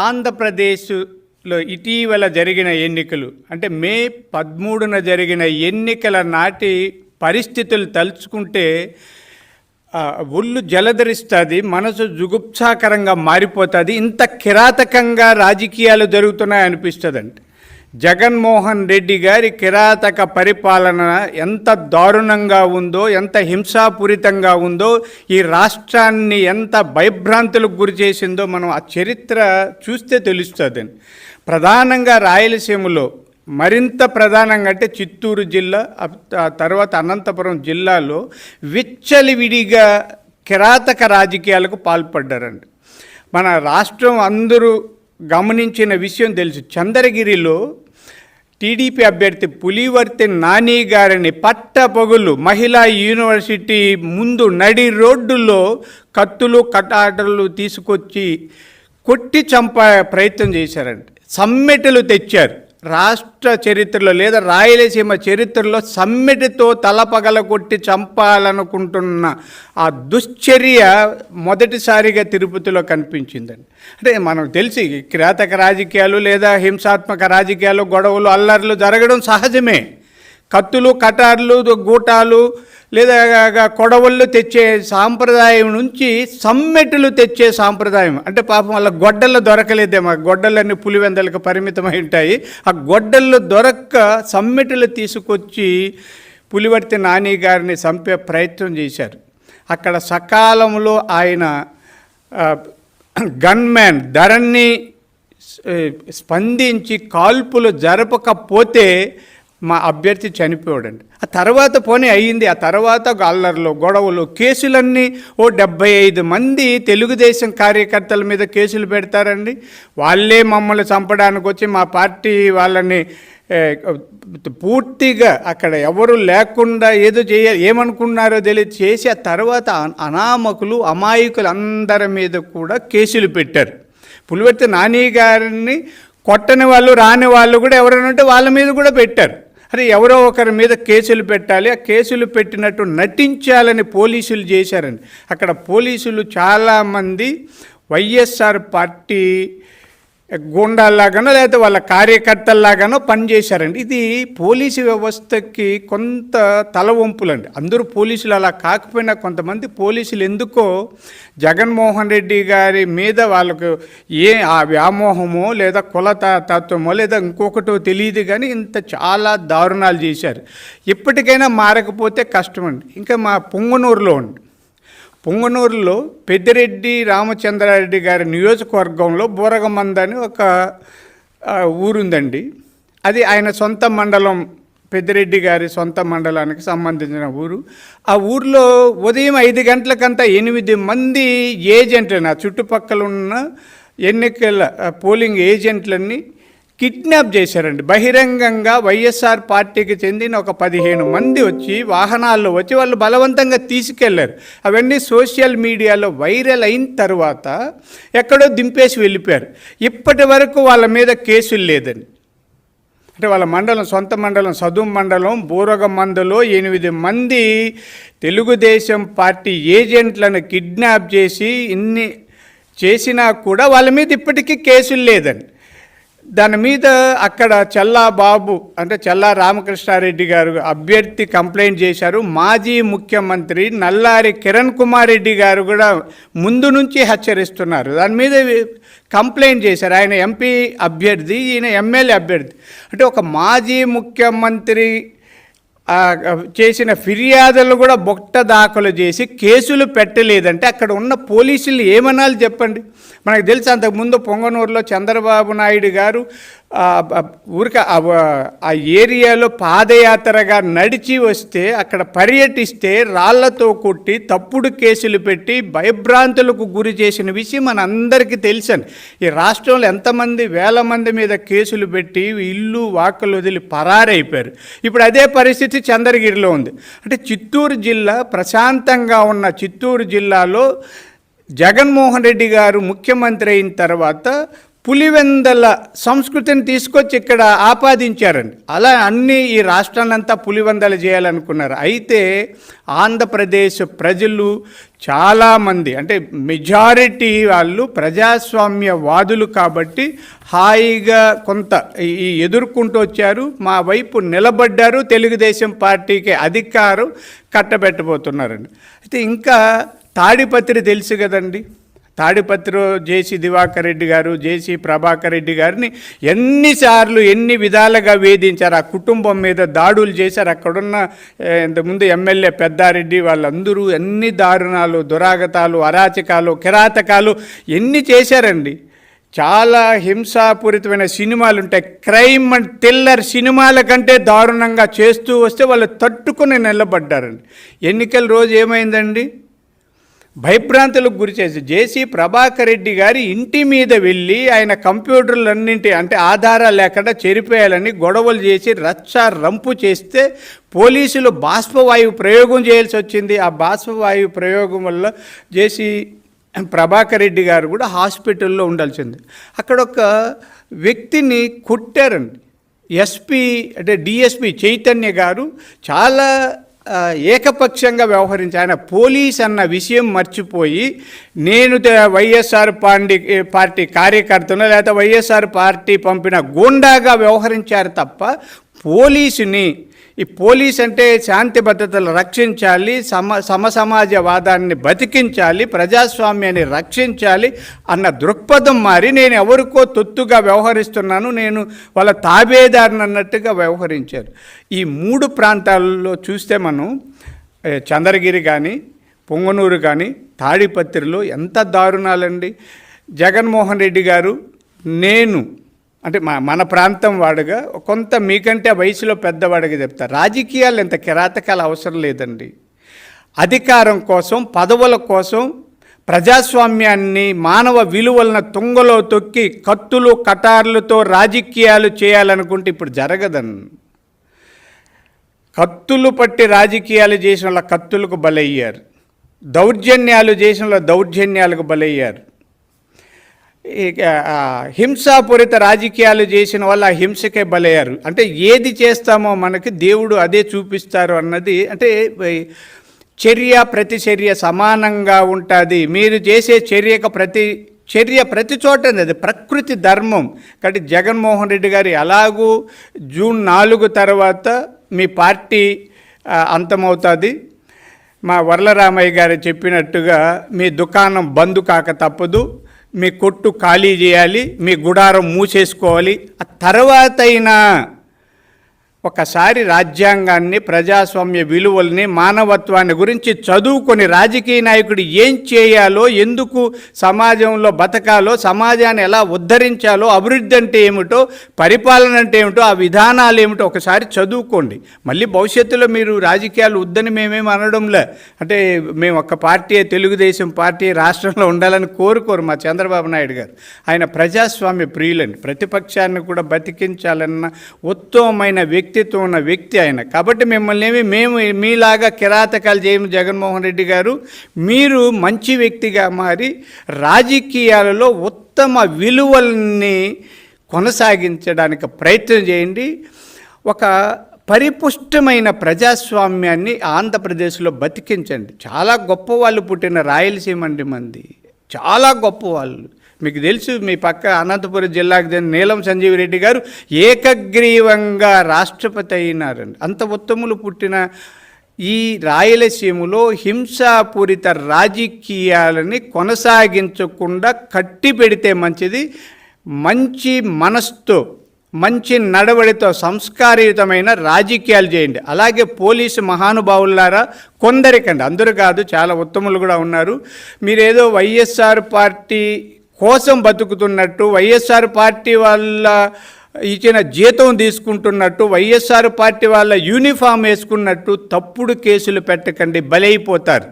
ఆంధ్రప్రదేశ్లో ఇటీవల జరిగిన ఎన్నికలు అంటే మే పదమూడున జరిగిన ఎన్నికల నాటి పరిస్థితులు తలుచుకుంటే ఒళ్ళు జలధరిస్తుంది మనసు జుగుప్సాకరంగా మారిపోతుంది ఇంత కిరాతకంగా రాజకీయాలు జరుగుతున్నాయి అనిపిస్తుందండి జగన్మోహన్ రెడ్డి గారి కిరాతక పరిపాలన ఎంత దారుణంగా ఉందో ఎంత హింసాపూరితంగా ఉందో ఈ రాష్ట్రాన్ని ఎంత భయభ్రాంతులకు గురి చేసిందో మనం ఆ చరిత్ర చూస్తే తెలుస్తుందండి. ప్రధానంగా రాయలసీమలో మరింత ప్రధానంగా అంటే చిత్తూరు జిల్లా ఆ- తర్వాత అనంతపురం జిల్లాలో విచ్చలివిడిగా కిరాతక రాజకీయాలకు పాల్పడ్డారండి. మన రాష్ట్రం అందరూ గమనించిన విషయం తెలుసు. చంద్రగిరిలో టీడీపీ అభ్యర్థి పులివర్తి నాని గారిని పట్టపగులు మహిళా యూనివర్సిటీ ముందు నడి రోడ్డులో కత్తులు కటాటలు తీసుకొచ్చి కొట్టి చంప ప్రయత్నం చేశారండి. సమ్మెటలు తెచ్చారు. రాష్ట్ర చరిత్రలో లేదా రాయలసీమ చరిత్రలో సమ్మెటితో తలపగల కొట్టి చంపాలనుకుంటున్న ఆ దుశ్చర్య మొదటిసారిగా తిరుపతిలో కనిపించిందండి. అంటే మనకు తెలిసి కిరాతక రాజకీయాలు లేదా హింసాత్మక రాజకీయాలు గొడవలు అల్లర్లు జరగడం సహజమే. కత్తులు కటార్లు గూటాలు లేదా కొడవళ్ళు తెచ్చే సాంప్రదాయం నుంచి సమ్మెటలు తెచ్చే సాంప్రదాయం. అంటే పాపం వాళ్ళ గొడ్డళ్ళు దొరకలేదేమో గొడ్డలన్నీ పులివెందలకు పరిమితమై ఉంటాయి. ఆ గొడ్డళ్ళు దొరక్క సమ్మెటలు తీసుకొచ్చి పులివర్తి నాని గారిని చంపే ప్రయత్నం చేశారు. అక్కడ సకాలంలో ఆయన గన్మ్యాన్ ధరణి స్పందించి కాల్పులు జరపకపోతే మా అభ్యర్థి చనిపోయాడండి. ఆ తర్వాత పోనీ అయ్యింది. ఆ తర్వాత అల్లర్లు గొడవలు కేసులన్నీ ఓ డెబ్బై ఐదు మంది తెలుగుదేశం కార్యకర్తల మీద కేసులు పెడతారండి. వాళ్ళే మమ్మల్ని చంపడానికి వచ్చి మా పార్టీ వాళ్ళని పూర్తిగా అక్కడ ఎవరు లేకుండా ఏదో చేయ ఏమనుకున్నారో తెలియదు. చేసి ఆ తర్వాత అనామకులు అమాయకులు అందరి మీద కూడా కేసులు పెట్టారు. పులివర్తి నాని గారిని కొట్టని వాళ్ళు రాని వాళ్ళు కూడా ఎవరైనా ఉంటే వాళ్ళ మీద కూడా పెట్టారు. అరే ఎవరో ఒకరి మీద కేసులు పెట్టాలి. ఆ కేసులు పెట్టినట్టు నటించాలని పోలీసులు చేశారండి. అక్కడ పోలీసులు చాలామంది వైఎస్ఆర్ పార్టీ గూండాల్లాగానో లేకపోతే వాళ్ళ కార్యకర్తల్లాగానో పనిచేశారండి. ఇది పోలీసు వ్యవస్థకి కొంత తల వంపులండి. అందరూ పోలీసులు అలా కాకపోయినా కొంతమంది పోలీసులు ఎందుకో జగన్మోహన్ రెడ్డి గారి మీద వాళ్ళకు ఏ ఆ వ్యామోహమో లేదా కులత తత్వమో లేదా ఇంకొకటో తెలియదు కానీ ఇంత చాలా దారుణాలు చేశారు. ఇప్పటికైనా మారకపోతే కష్టం అండి ఇంకా మా పొంగనూరులో ఉండి పొంగనూరులో పెద్దిరెడ్డి రామచంద్రారెడ్డి గారి నియోజకవర్గంలో బూరగమంద అని ఒక ఊరుందండి. అది ఆయన సొంత మండలం పెద్దిరెడ్డి గారి సొంత మండలానికి సంబంధించిన ఊరు. ఆ ఊర్లో ఉదయం ఐదు గంటలకంతా ఎనిమిది మంది ఏజెంట్లని ఆ చుట్టుపక్కల ఉన్న ఎన్నికల పోలింగ్ ఏజెంట్లన్నీ కిడ్నాప్ చేశారండి. బహిరంగంగా వైఎస్ఆర్ పార్టీకి చెందిన ఒక పదిహేను మంది వచ్చి వాహనాల్లో వచ్చి వాళ్ళు బలవంతంగా తీసుకెళ్ళారు. అవన్నీ సోషల్ మీడియాలో వైరల్ అయిన తర్వాత ఎక్కడో దింపేసి వెళ్ళిపోయారు. ఇప్పటి వరకు వాళ్ళ మీద కేసులు లేదండి. అంటే వాళ్ళ మండలం సొంత మండలం సదుం మండలం బూరగ మందలో ఎనిమిది మంది తెలుగుదేశం పార్టీ ఏజెంట్లను కిడ్నాప్ చేసి ఇన్ని చేసినా కూడా వాళ్ళ మీద ఇప్పటికీ కేసులు లేదండి. దాని మీద అక్కడ చల్లా బాబు అంటే చల్లా రామకృష్ణారెడ్డి గారు అభ్యర్థి కంప్లైంట్ చేశారు. మాజీ ముఖ్యమంత్రి నల్లారి కిరణ్ కుమార్ రెడ్డి గారు కూడా ముందు నుంచి హెచ్చరిస్తున్నారు. దాని మీద కంప్లైంట్ చేశారు. ఆయన ఎంపీ అభ్యర్థి ఈయన ఎమ్మెల్యే అభ్యర్థి. అంటే ఒక మాజీ ముఖ్యమంత్రి చేసిన ఫిర్యాదులు కూడా బొట్ట దాఖలు చేసి కేసులు పెట్టలేదంటే అక్కడ ఉన్న పోలీసులు ఏమనాలి చెప్పండి? మనకు తెలుసు అంతకుముందు పొంగనూరులో చంద్రబాబు నాయుడు గారు ఊరిక ఆ, ఏరియాలో పాదయాత్రగా నడిచి వస్తే అక్కడ పర్యటిస్తే రాళ్ళతో కొట్టి తప్పుడు కేసులు పెట్టి భయభ్రాంతులకు గురి చేసిన విషయం మన అందరికీ ఈ రాష్ట్రంలో ఎంతమంది వేల మంది మీద కేసులు పెట్టి ఇల్లు వాకలు వదిలి పరారైపోయారు. ఇప్పుడు అదే పరిస్థితి చంద్రగిరిలో ఉంది. అంటే చిత్తూరు జిల్లా ప్రశాంతంగా ఉన్న చిత్తూరు జిల్లాలో జగన్మోహన్ రెడ్డి గారు ముఖ్యమంత్రి అయిన తర్వాత పులివెందల సంస్కృతిని తీసుకొచ్చి ఇక్కడ ఆపాదించారండి. అలా అన్ని ఈ రాష్ట్రాన్నంతా పులివెందలు చేయాలనుకున్నారు. అయితే ఆంధ్రప్రదేశ్ ప్రజలు చాలామంది అంటే మెజారిటీ వాళ్ళు ప్రజాస్వామ్యవాదులు కాబట్టి హాయిగా కొంత ఈ ఎదుర్కొంటూ వచ్చారు. మా వైపు నిలబడ్డారు. తెలుగుదేశం పార్టీకి అధికారం కట్టబెట్టబోతున్నారండి. అయితే ఇంకా తాడిపత్రి తెలుసు కదండి. తాడిపత్రి జేసీ దివాకర్ రెడ్డి గారు జేసీ ప్రభాకర్ రెడ్డి గారిని ఎన్నిసార్లు ఎన్ని విధాలుగా వేధించారు ఆ కుటుంబం మీద దాడులు చేశారు. అక్కడున్న ఇంతకుముందు ఎమ్మెల్యే పెద్దారెడ్డి వాళ్ళందరూ ఎన్ని దారుణాలు దురాగతాలు అరాచకాలు కిరాతకాలు ఎన్ని చేశారండి. చాలా హింసాపూరితమైన సినిమాలు ఉంటాయి. క్రైమ్ అండ్ థ్రిల్లర్ సినిమాల కంటే దారుణంగా చేస్తూ వస్తే వాళ్ళు తట్టుకుని నిలబడ్డారండి. ఎన్నికల రోజు ఏమైందండి? భయభ్రాంతులకు గురి చేసి జేసీ ప్రభాకర్ రెడ్డి గారి ఇంటి మీద వెళ్ళి ఆయన కంప్యూటర్లన్నింటి అంటే ఆధారాలు లేకుండా చెరిపేయాలని గొడవలు చేసి రచ్చ రంపు చేస్తే పోలీసులు బాష్పవాయువు ప్రయోగం చేయాల్సి వచ్చింది. ఆ బాష్పవాయువు ప్రయోగం వల్ల జేసీ ప్రభాకర్ రెడ్డి గారు కూడా హాస్పిటల్లో ఉండాల్సింది అక్కడ ఒక వ్యక్తిని కొట్టారండి. ఎస్పీ అంటే డిఎస్పి చైతన్య గారు చాలా ఏకపక్షంగా వ్యవహరించి ఆయన పోలీస్ అన్న విషయం మర్చిపోయి నేను వైఎస్ఆర్ పాండి పార్టీ కార్యకర్తను లేదా వైఎస్ఆర్ పార్టీ పంపిన గూండాగా వ్యవహరించారు తప్ప పోలీసుని ఈ పోలీస్ అంటే శాంతి భద్రతలు రక్షించాలి సమ సమసమాజవాదాన్ని బతికించాలి ప్రజాస్వామ్యాన్ని రక్షించాలి అన్న దృక్పథం మారి నేను ఎవరికో తొత్తుగా వ్యవహరిస్తున్నాను నేను వాళ్ళ తాబేదారిని అన్నట్టుగా వ్యవహరించారు. ఈ మూడు ప్రాంతాల్లో చూస్తే మనం చంద్రగిరి కానీ పొంగనూరు కానీ తాడిపత్రిలో ఎంత దారుణాలండి. జగన్మోహన్ రెడ్డి గారు నేను అంటే మా మన ప్రాంతం వాడుగా కొంత మీకంటే వయసులో పెద్దవాడిగా చెప్తా. రాజకీయాలు ఇంత కిరాతకాలు అవసరం లేదండి. అధికారం కోసం పదవుల కోసం ప్రజాస్వామ్యాన్ని మానవ విలువలను తుంగలో తొక్కి కత్తులు కటార్లతో రాజకీయాలు చేయాలనుకుంటే ఇప్పుడు జరగదండి కత్తులు పట్టి రాజకీయాలు చేసిన వాళ్ళ కత్తులకు బలయ్యారు. దౌర్జన్యాలు చేసిన వాళ్ళ దౌర్జన్యాలకు బలయ్యారు. హింసాపూరిత రాజకీయాలు చేసిన వాళ్ళు ఆ హింసకే బలయ్యారు. అంటే ఏది చేస్తామో మనకి దేవుడు అదే చూపిస్తారు అన్నది అంటే చర్య ప్రతిచర్య సమానంగా ఉంటుంది. మీరు చేసే చర్యకు ప్రతి చర్య ప్రతి చోట అది ప్రకృతి ధర్మం. కాబట్టి జగన్మోహన్ రెడ్డి గారు ఎలాగూ జూన్ నాలుగు తర్వాత మీ పార్టీ అంతమవుతుంది. మా వరలరామయ్య గారు చెప్పినట్టుగా మీ దుకాణం బంద్ కాక తప్పదు. మీ కొట్టు ఖాళీ చేయాలి మీ గుడారం మూసేసుకోవాలి. ఆ తర్వాత అయినా ఒకసారి రాజ్యాంగాన్ని ప్రజాస్వామ్య విలువల్ని మానవత్వాన్ని గురించి చదువుకొని రాజకీయ నాయకుడు ఏం చేయాలో ఎందుకు సమాజంలో బతకాలో సమాజాన్ని ఎలా ఉద్ధరించాలో అభివృద్ధి అంటే ఏమిటో పరిపాలన అంటే ఏమిటో ఆ విధానాలు ఏమిటో ఒకసారి చదువుకోండి. మళ్ళీ భవిష్యత్తులో మీరు రాజకీయాలు వద్దని మేమేం అనడంలే. అంటే మేము ఒక పార్టీ తెలుగుదేశం పార్టీ రాష్ట్రంలో ఉండాలని కోరుకోరు మా చంద్రబాబు నాయుడు గారు. ఆయన ప్రజాస్వామ్య ప్రియులండి ప్రతిపక్షాన్ని కూడా బతికించాలన్న ఉత్తమమైన వ్యక్తి వ్యక్తిత్వం ఉన్న వ్యక్తి ఆయన. కాబట్టి మిమ్మల్ని ఏమి మేము మీలాగా కిరాతకాలు చేయము జగన్మోహన్ రెడ్డి గారు. మీరు మంచి వ్యక్తిగా మారి రాజకీయాలలో ఉత్తమ విలువల్ని కొనసాగించడానికి ప్రయత్నం చేయండి. ఒక పరిపుష్టమైన ప్రజాస్వామ్యాన్ని ఆంధ్రప్రదేశ్లో బతికించండి. చాలా గొప్ప వాళ్ళు పుట్టిన రాయలసీమ అండి మంది. చాలా గొప్ప వాళ్ళు మీకు తెలుసు మీ పక్క అనంతపురం జిల్లాకు చెందిన నీలం సంజీవ్ రెడ్డి గారు ఏకగ్రీవంగా రాష్ట్రపతి అయినారండి. అంత ఉత్తములు పుట్టిన ఈ రాయలసీమలో హింసాపూరిత రాజకీయాలని కొనసాగించకుండా కట్టి పెడితే మంచిది. మంచి మనస్తో మంచి నడవడితో సంస్కారయుతమైన రాజకీయాలు చేయండి. అలాగే పోలీసు మహానుభావులారా కొందరికండి. అందరూ కాదు చాలా ఉత్తములు కూడా ఉన్నారు. మీరేదో వైఎస్ఆర్ పార్టీ కోసం బతుకుతున్నట్టు వైఎస్ఆర్ పార్టీ వాళ్ళ ఇచ్చిన జీతం తీసుకుంటున్నట్టు వైఎస్ఆర్ పార్టీ వాళ్ళ యూనిఫామ్ వేసుకున్నట్టు తప్పుడు కేసులు పెట్టకండి బలైపోతారు.